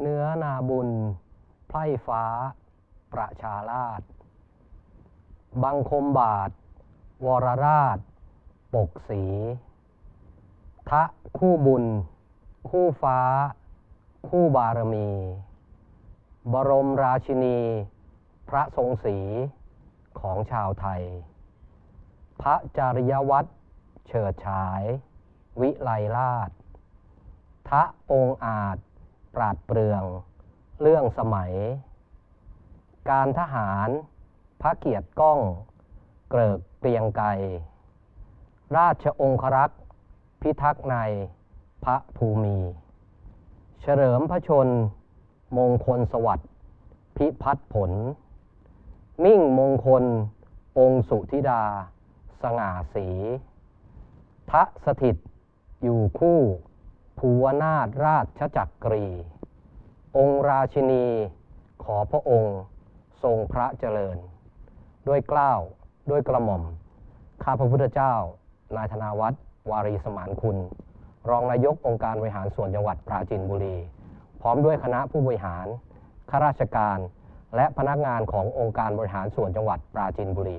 เนื้อนาบุญ ไพร่ฟ้า ประชาราช บังคมบาท วรราช ปกสี ทะคู่บุญ คู่ฟ้า คู่บารมี บรมราชินี พระทรงศีของชาวไทย พระจริยวัตรเฉิดฉาย วิไลราชทะองค์อาจ ปราดเปรือง เรื่องสมัย การทหาร พระเกียรติก้อง เกริกเกรียงไกรราชองครักษ์ พิทักษ์ในพระภูมิ เฉลิมพระชน มงคลสวัสดิ์ พิพัฒผล มิ่งมงคล องค์สุธิดา สง่าสีทะสถิต อยู่คู่ ภูวนาถราชจักรี องค์ราชินี ขอพระองค์ทรงพระเจริญ ด้วยกล้าวด้วยกระหม่อม ข้าพระพุทธเจ้า นายธนาวัฒน์วารีสมานคุณ รองนายกองค์การบริหารส่วนจังหวัดปราจีนบุรี พร้อมด้วยคณะผู้บริหารข้าราชการ และพนักงานขององค์การบริหารส่วนจังหวัดปราจีนบุรี